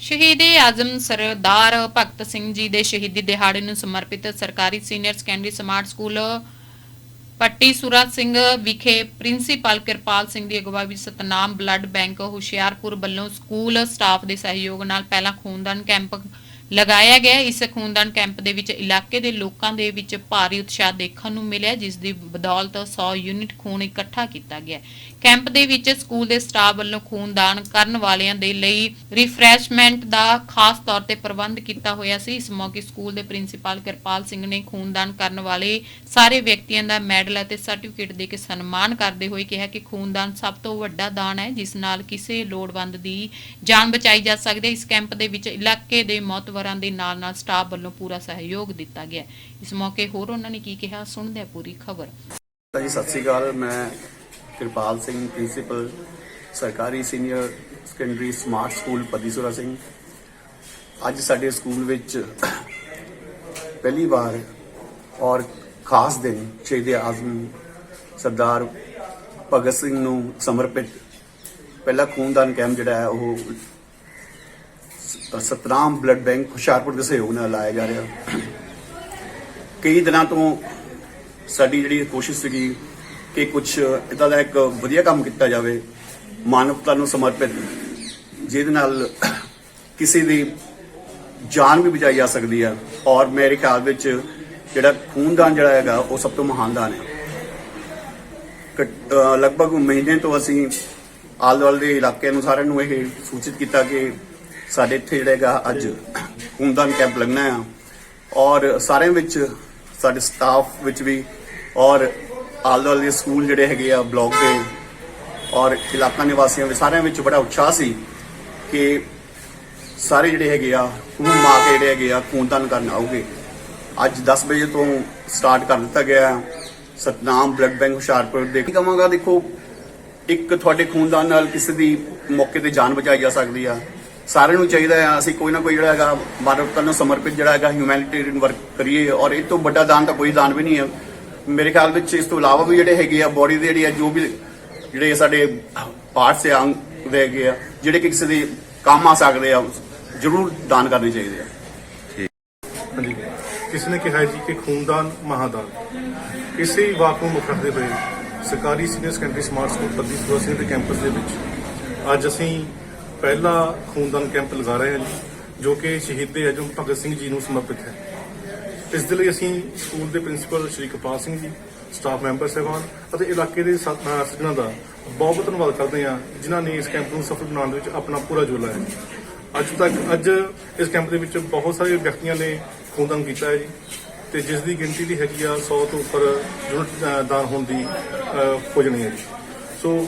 ਸ਼ਹੀਦੇ ਆਜ਼ਮ ਸਰਦਾਰ ਭਗਤ ਸਿੰਘ ਜੀ ਦੇ ਸ਼ਹੀਦੀ ਦਿਹਾੜੇ ਨੂੰ ਸਮਰਪਿਤ ਸਰਕਾਰੀ senior secondary smart school Patti Sura Singh ਵਿਖੇ ਪ੍ਰਿੰਸੀਪਲ ਕਿਰਪਾਲ ਸਿੰਘ ਦੀ ਅਗਵਾਈ ਵਿੱਚ ਸਤਨਾਮ ਬਲੱਡ ਬੈਂਕ ਹੁਸ਼ਿਆਰਪੁਰ ਵੱਲੋਂ ਸਕੂਲ ਸਟਾਫ ਦੇ ਸਹਿਯੋਗ ਨਾਲ ਪਹਿਲਾ ਖੂਨਦਾਨ ਕੈਂਪ ਲਗਾਇਆ ਗਿਆ ਇਸ ਖੂਨਦਾਨ ਕੈਂਪ ਦੇ ਵਿੱਚ ਇਲਾਕੇ ਦੇ ਲੋਕਾਂ ਦੇ ਵਿੱਚ ਭਾਰੀ ਉਤਸ਼ਾਹ ਦੇਖਣ ਨੂੰ ਮਿਲਿਆ, ਜਿਸ ਦੀ ਬਦੌਲਤ 100 ਯੂਨਿਟ ਖੂਨ ਇਕੱਠਾ ਕੀਤਾ ਗਿਆ। ਕੈਂਪ ਦੇ ਵਿੱਚ ਸਕੂਲ ਦੇ ਸਟਾਫ ਵੱਲੋਂ ਖੂਨਦਾਨ ਕਰਨ ਵਾਲਿਆਂ ਦੇ ਲਈ ਰਿਫਰੈਸ਼ਮੈਂਟ ਦਾ ਖਾਸ ਤੌਰ ਤੇ ਪ੍ਰਬੰਧ ਕੀਤਾ ਹੋਇਆ ਸੀ। ਇਸ ਮੌਕੇ ਸਕੂਲ ਦੇ ਪ੍ਰਿੰਸੀਪਲ ਕਿਰਪਾਲ ਸਿੰਘ ਨੇ ਖੂਨਦਾਨ ਕਰਨ ਵਾਲੇ ਸਾਰੇ ਵਿਅਕਤੀਆਂ ਦਾ ਮੈਡਲ ਅਤੇ ਸਰਟੀਫਿਕੇਟ ਦੇ ਕੇ ਸਨਮਾਨ ਕਰਦੇ ਹੋਏ ਕਿਹਾ ਕਿ ਖੂਨਦਾਨ ਸਭ ਤੋਂ ਵੱਡਾ ਦਾਨ ਹੈ, ਜਿਸ ਨਾਲ ਕਿਸੇ ਲੋੜਵੰਦ ਦੀ ਜਾਨ ਬਚਾਈ ਜਾ ਸਕਦੀ ਹੈ। ਇਸ ਕੈਂਪ ਦੇ ਵਿੱਚ ਇਲਾਕੇ ਦੇ ਮੌਤ ਮੌਤਵਰਾਂ ਦੇ ਨਾਲ ਨਾਲ ਸਟਾਫ ਵੱਲੋਂ ਪੂਰਾ ਸਹਿਯੋਗ ਦਿੱਤਾ ਗਿਆ। ਇਸ ਮੌਕੇ ਹੋਰ ਉਹਨਾਂ ਨੇ ਕੀ ਕਿਹਾ, ਸੁਣਦੇ ਹਾਂ ਪੂਰੀ ਖਬਰ। ਜੀ, ਸਤਿ ਸ੍ਰੀ ਅਕਾਲ, ਮੈਂ ਕਿਰਪਾਲ ਸਿੰਘ ਪ੍ਰਿੰਸੀਪਲ ਸਰਕਾਰੀ senior secondary smart school Padisura Singh. ਅੱਜ ਸਾਡੇ ਸਕੂਲ ਵਿੱਚ ਪਹਿਲੀ ਵਾਰ ਔਰ ਖਾਸ ਦਿਨ ਸ਼ਹੀਦ ਆਜ਼ਮ ਸਰਦਾਰ ਭਗਤ ਸਿੰਘ ਨੂੰ ਸਮਰਪਿਤ ਪਹਿਲਾ ਖੂਨਦਾਨ ਕੈਂਪ ਜਿਹੜਾ ਹੈ, ਉਹ ਸਤਨਾਮ ਬਲੱਡ ਬੈਂਕ ਹੁਸ਼ਿਆਰਪੁਰ ਦੇ ਸਹਿਯੋਗ ਨਾਲ ਲਾਇਆ ਜਾ ਰਿਹਾ। ਕਈ ਦਿਨਾਂ ਤੋਂ ਸਾਡੀ ਜਿਹੜੀ ਕੋਸ਼ਿਸ਼ ਸੀਗੀ ਕਿ ਕੁਝ ਇਦਾਂ ਦਾ ਇੱਕ ਵਧੀਆ ਕੰਮ ਕੀਤਾ ਜਾਵੇ, ਮਾਨਵਤਾ ਨੂੰ ਸਮਰਪਿਤ, ਜਿਹਦੇ ਨਾਲ ਕਿਸੇ ਦੀ ਜਾਨ ਵੀ ਬਚਾਈ ਜਾ ਸਕਦੀ ਆ। ਔਰ ਮੇਰੇ ਖਿਆਲ ਵਿੱਚ ਜਿਹੜਾ ਖੂਨਦਾਨ ਜਿਹੜਾ ਹੈਗਾ, ਉਹ ਸਭ ਤੋਂ ਮਹਾਨ ਦਾਨ ਹੈ ਲਗਭਗ ਮਹੀਨੇ ਤੋਂ ਅਸੀਂ ਆਲੇ ਦੁਆਲੇ ਦੇ ਇਲਾਕੇ ਨੂੰ ਸਾਰਿਆਂ ਨੂੰ ਇਹ ਸੂਚਿਤ ਕੀਤਾ ਕਿ ਸਾਡੇ ਇੱਥੇ ਜਿਹੜਾ ਹੈਗਾ ਅੱਜ ਖੂਨਦਾਨ ਕੈਂਪ ਲੱਗਣਾ ਆ। ਔਰ ਸਾਰਿਆਂ ਵਿੱਚ, ਸਾਡੇ ਸਟਾਫ ਵਿੱਚ ਵੀ, ਔਰ ਆਲ ਦੁਆਲੇ ਦੇ ਸਕੂਲ ਜਿਹੜੇ ਹੈਗੇ ਆ ਬਲਾਕ ਦੇ, ਔਰ ਇਲਾਕਾ ਨਿਵਾਸੀਆਂ ਵਿੱਚ ਸਾਰਿਆਂ ਵਿੱਚ ਬੜਾ ਉਤਸ਼ਾਹ ਸੀ ਕਿ ਸਾਰੇ ਜਿਹੜੇ ਹੈਗੇ ਆ, ਖੂਨ ਮਾ ਕੇ ਜਿਹੜੇ ਹੈਗੇ ਆ, ਖੂਨਦਾਨ ਕਰਨ ਆਉਗੇ। ਅੱਜ 10 ਵਜੇ ਤੋਂ ਸਟਾਰਟ ਕਰ ਦਿੱਤਾ ਗਿਆ ਹੈ। ਸਤਨਾਮ ਬਲੱਡ ਬੈਂਕ ਹੁਸ਼ਿਆਰਪੁਰ ਦੇ। ਕੀ ਕਹਾਂਗਾ ਦੇਖੋ, ਇੱਕ ਤੁਹਾਡੇ ਖੂਨਦਾਨ ਨਾਲ ਕਿਸੇ ਦੀ ਮੌਕੇ ਤੇ ਜਾਨ ਬਚਾਈ ਜਾ ਸਕਦੀ ਆ। ਸਾਰਿਆਂ ਨੂੰ ਚਾਹੀਦਾ ਹੈ ਅਸੀਂ ਕੋਈ ਨਾ ਕੋਈ ਜਿਹੜਾ ਹੈਗਾ ਮਾਨਵਤਾ ਨੂੰ ਸਮਰਪਿਤ ਜਿਹੜਾ ਹੈਗਾ ਹਿਊਮੈਨਿਟੇਰੀਅਨ ਵਰਕ ਕਰੀਏ, ਔਰ ਇਹ ਤੋਂ ਵੱਡਾ ਦਾਨ ਤਾਂ ਕੋਈ ਦਾਨ ਵੀ ਨਹੀਂ ਹੈ ਮੇਰੇ ਖਿਆਲ ਵਿੱਚ ਇਸ ਤੋਂ ਇਲਾਵਾ ਵੀ ਜਿਹੜੇ ਹੈਗੇ ਆ ਬੋਡੀ ਦੇ ਜਿਹੜੀ ਆ, ਜੋ ਵੀ ਜਿਹੜੇ ਸਾਡੇ ਪਾਰਟਸ ਆ, ਅੰਗ ਦੇ ਹੈਗੇ ਆ, ਜਿਹੜੇ ਕਿ ਕਿਸੇ ਦੇ ਕੰਮ ਆ ਸਕਦੇ ਆ, ਜ਼ਰੂਰ ਦਾਨ ਕਰਨੇ ਚਾਹੀਦੇ ਆ। ਹਾਂਜੀ। ਕਿਸੇ ਨੇ ਕਿਹਾ ਜੀ ਕਿ ਖੂਨਦਾਨ, ਮਹਾਦਾਨ। ਇਸੇ ਵਾਕ ਨੂੰ ਮੁੱਖ ਹੋਏ ਸਰਕਾਰੀ senior secondary smart school Paddi Singh ਦੇ ਕੈਂਪਸ ਦੇ ਵਿੱਚ ਅੱਜ ਅਸੀਂ ਪਹਿਲਾ ਖੂਨਦਾਨ ਕੈਂਪ ਲਗਾ ਰਹੇ ਹਾਂ ਜੀ ਜੋ ਕਿ ਸ਼ਹੀਦੇ ਅਜਮ ਭਗਤ ਸਿੰਘ ਜੀ ਨੂੰ ਸਮਰਪਿਤ ਹੈ। ਇਸ ਦੇ ਲਈ ਅਸੀਂ ਸਕੂਲ ਦੇ ਪ੍ਰਿੰਸੀਪਲ ਸ਼੍ਰੀ ਕਪਾਲ ਸਿੰਘ ਜੀ ਸਟਾਫ ਮੈਂਬਰ ਸਹਿਬਾਨ ਅਤੇ ਇਲਾਕੇ ਦੇ ਸੱਜਣਾਂ ਦਾ ਬਹੁਤ ਬਹੁਤ ਧੰਨਵਾਦ ਕਰਦੇ ਹਾਂ ਜਿਨ੍ਹਾਂ ਨੇ ਇਸ ਕੈਂਪ ਨੂੰ ਸਫਲ ਬਣਾਉਣ ਦੇ ਵਿੱਚ ਆਪਣਾ ਪੂਰਾ ਯੋਗ ਲਾਇਆ ਹੈ ਅੱਜ ਤੱਕ ਅੱਜ ਇਸ ਕੈਂਪ ਦੇ ਵਿੱਚ ਬਹੁਤ ਸਾਰੇ ਵਿਅਕਤੀਆਂ ਨੇ ਖੂਨਦਾਨ ਕੀਤਾ ਹੈ ਜੀ ਤੇ ਜਿਸ ਦੀ ਗਿਣਤੀ ਦੀ ਹੈਗੀ ਆ 100 ਤੋਂ ਉੱਪਰ ਯੂਨਿਟ ਦਾਨ ਹੋਣ ਦੀ ਅਹ, ਹੋ ਜਾਣੀ ਹੈ ਜੀ। ਸੋ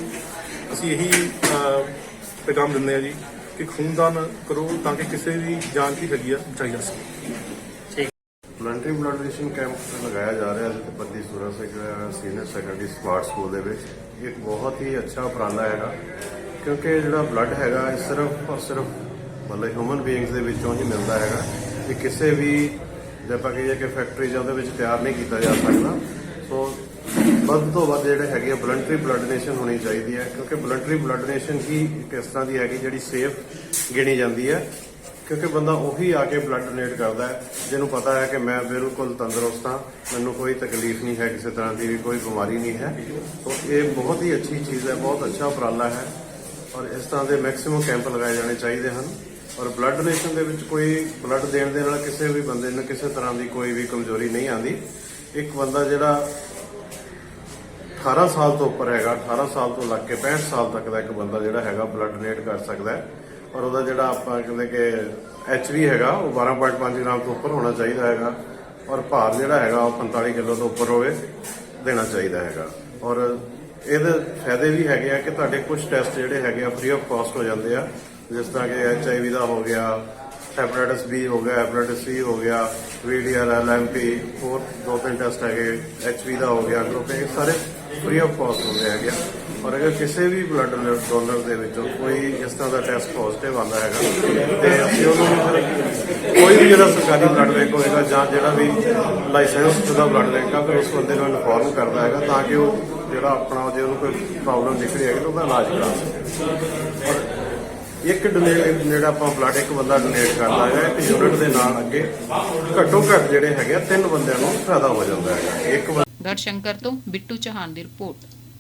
ਅਸੀਂ ਇਹੀ ਪੈਗਾਮ ਦਿੰਦੇ ਆ ਜੀ ਕਿ ਖੂਨਦਾਨ ਕਰੋ ਤਾਂ ਕਿ ਕਿਸੇ ਦੀ ਜਾਨ ਦੀ ਹੈਗੀ ਆ ਬਚਾਈ ਜਾ ਸਕੇ। ਵਲੰਟਰੀ ਬਲੱਡ ਡੋਨੇਸ਼ਨ ਕੈਂਪ ਲਗਾਇਆ ਜਾ ਰਿਹਾ ਹੈ Paddi Sura Singh senior secondary smart school ਦੇ ਵਿੱਚ। ਇਹ ਇੱਕ ਬਹੁਤ ਹੀ ਅੱਛਾ ਉਪਰਾਲਾ ਹੈਗਾ ਕਿਉਂਕਿ ਜਿਹੜਾ ਬਲੱਡ ਹੈਗਾ ਇਹ ਸਿਰਫ ਔਰ ਸਿਰਫ ਮਤਲਬ ਹਿਊਮਨ ਬੀਇੰਗਸ ਦੇ ਵਿੱਚੋਂ ਹੀ ਮਿਲਦਾ ਹੈਗਾ। ਇਹ ਕਿਸੇ ਵੀ ਜੇ ਆਪਾਂ ਕਹੀਏ ਕਿ ਫੈਕਟਰੀ ਜਾਂ ਉਹਦੇ ਵਿੱਚ ਤਿਆਰ ਨਹੀਂ ਕੀਤਾ ਜਾ ਸਕਦਾ ਸੋ ਵੱਧ ਤੋਂ ਵੱਧ ਜਿਹੜੇ ਹੈਗੇ ਆ ਵਲੰਟਰੀ ਬਲੱਡ ਡੋਨੇਸ਼ਨ ਹੋਣੀ ਚਾਹੀਦੀ ਹੈ, ਕਿਉਂਕਿ ਵਲੰਟਰੀ ਬਲੱਡ ਡੋਨੇਸ਼ਨ ਹੀ ਇੱਕ ਇਸ ਤਰ੍ਹਾਂ ਦੀ ਹੈਗੀ ਜਿਹੜੀ ਸੇਫ ਗਿਣੀ ਜਾਂਦੀ ਹੈ, ਕਿਉਂਕਿ ਬੰਦਾ ਉਹੀ ਆ ਕੇ ਬਲੱਡ ਡੋਨੇਟ ਕਰਦਾ ਹੈ, ਜਿਹਨੂੰ ਪਤਾ ਹੈ ਕਿ ਮੈਂ ਬਿਲਕੁਲ ਤੰਦਰੁਸਤ ਹਾਂ, ਮੈਨੂੰ ਕੋਈ ਤਕਲੀਫ ਨਹੀਂ ਹੈ ਕਿਸੇ ਤਰ੍ਹਾਂ ਦੀ ਵੀ, ਕੋਈ ਬਿਮਾਰੀ ਨਹੀਂ ਹੈ। ਸੋ ਇਹ ਬਹੁਤ ਹੀ ਅੱਛੀ ਚੀਜ਼ ਹੈ, ਬਹੁਤ ਅੱਛਾ ਉਪਰਾਲਾ ਹੈ ਔਰ ਇਸ ਤਰ੍ਹਾਂ ਦੇ ਮੈਕਸਿਮਮ ਕੈਂਪ ਲਗਾਏ ਜਾਣੇ ਚਾਹੀਦੇ ਹਨ ਔਰ ਬਲੱਡ ਡੋਨੇਸ਼ਨ ਦੇ ਵਿੱਚ ਕੋਈ ਬਲੱਡ ਦੇਣ ਦੇ ਨਾਲ ਕਿਸੇ ਵੀ ਬੰਦੇ ਨੂੰ ਕਿਸੇ ਤਰ੍ਹਾਂ ਦੀ ਕੋਈ ਵੀ ਕਮਜ਼ੋਰੀ ਨਹੀਂ ਆਉਂਦੀ। ਇੱਕ ਬੰਦਾ ਜਿਹੜਾ 18 ਸਾਲ ਤੋਂ ਉੱਪਰ ਹੈਗਾ 18 ਸਾਲ ਤੋਂ ਲੱਗ ਕੇ 65 ਸਾਲ ਤੱਕ ਦਾ ਇੱਕ ਬੰਦਾ ਜਿਹੜਾ ਹੈਗਾ ਬਲੱਡ ਡੋਨੇਟ ਕਰ ਸਕਦਾ ਹੈ। ਔਰ ਉਹਦਾ ਜਿਹੜਾ ਆਪਾਂ ਕਹਿੰਦੇ ਕਿ ਐਚਵੀ ਹੈਗਾ, ਉਹ 12.5 ਗ੍ਰਾਮ ਤੋਂ ਉੱਪਰ ਹੋਣਾ ਚਾਹੀਦਾ ਹੈਗਾ। ਔਰ ਭਾਰ ਜਿਹੜਾ ਹੈਗਾ, ਉਹ 45 ਕਿਲੋ ਤੋਂ ਉੱਪਰ ਹੋਵੇ, ਦੇਣਾ ਚਾਹੀਦਾ ਹੈਗਾ। ਔਰ ਇਹਦੇ ਫਾਇਦੇ ਵੀ ਹੈਗੇ ਆ ਕਿ ਤੁਹਾਡੇ ਕੁਝ ਟੈਸਟ ਜਿਹੜੇ ਹੈਗੇ ਆ ਫ੍ਰੀ ਆਫ ਕਾਸਟ ਹੋ ਜਾਂਦੇ ਆ। ਜਿਸ ਤਰ੍ਹਾਂ ਕਿ ਐਚਆਈਵੀ ਦਾ ਹੋ ਗਿਆ ਹੈਪੇਟਾਈਟਸ ਬੀ ਹੋ ਗਿਆ ਹੈਪੇਟਾਈਟਸ ਸੀ ਹੋ ਗਿਆ ਵੀਡੀਆਰ ਐਲਐਮਪੀ ਹੋਰ ਦੋ ਤਿੰਨ ਟੈਸਟ ਹੈਗੇ ਐਚਵੀ ਦਾ ਹੋ ਗਿਆ ਗਰੁੱਪ ਇਹ ਸਾਰੇ ਫ੍ਰੀ ਆਫ ਕਾਸਟ ਹੁੰਦੇ ਹੈਗੇ ਆ। ਔਰ ਅਗਰ ਕਿਸੇ ਵੀ ਬਲੱਡ ਡੋਨਰ ਦੇ ਵਿੱਚੋਂ ਕੋਈ ਇਸ ਤਰ੍ਹਾਂ ਦਾ ਟੈਸਟ ਪੋਜ਼ਿਟਿਵ ਆਉਂਦਾ ਹੈਗਾ ਤੇ ਅਸੀਂ ਉਹਨੂੰ ਕੋਈ ਵੀ ਜਿਹੜਾ ਸਰਕਾਰੀ ਬਲੱਡ ਬੈਂਕ ਹੋਏਗਾ ਜਾਂ ਜਿਹੜਾ ਵੀ ਲਾਇਸੈਂਸ ਦਾ ਬਲੱਡ ਬੈਂਕ ਆ ਫਿਰ ਉਸ ਬੰਦੇ ਨੂੰ ਇਨਫੋਰਮ ਕਰਦਾ ਹੈਗਾ ਤਾਂ ਕਿ ਉਹ ਜਿਹੜਾ ਆਪਣਾ ਜੇ ਉਹਨੂੰ ਕੋਈ ਪ੍ਰੋਬਲਮ ਨਿਕਲੀ ਹੈਗੀ ਤਾਂ ਉਹਦਾ ਇਲਾਜ ਕਰਾ ਸਕੇ ਔਰ ਇੱਕ ਡੋਨੇਟ ਜਿਹੜਾ ਆਪਾਂ ਬਲੱਡ ਇੱਕ ਬੰਦਾ ਡੋਨੇਟ ਕਰਦਾ ਹੈ ਇੱਕ ਯੂਨਿਟ ਦੇ ਨਾਲ ਅੱਗੇ ਘੱਟੋ ਘੱਟ ਜਿਹੜੇ ਹੈਗੇ ਆ, ਤਿੰਨ ਬੰਦਿਆਂ ਨੂੰ ਫਾਇਦਾ ਹੋ ਜਾਂਦਾ ਹੈਗਾ ਇੱਕ ਗੜਸ਼ੰਕਰ ਤੋਂ ਬਿੱਟੂ ਚੌਹਾਨ ਦੀ ਰਿਪੋਰਟ।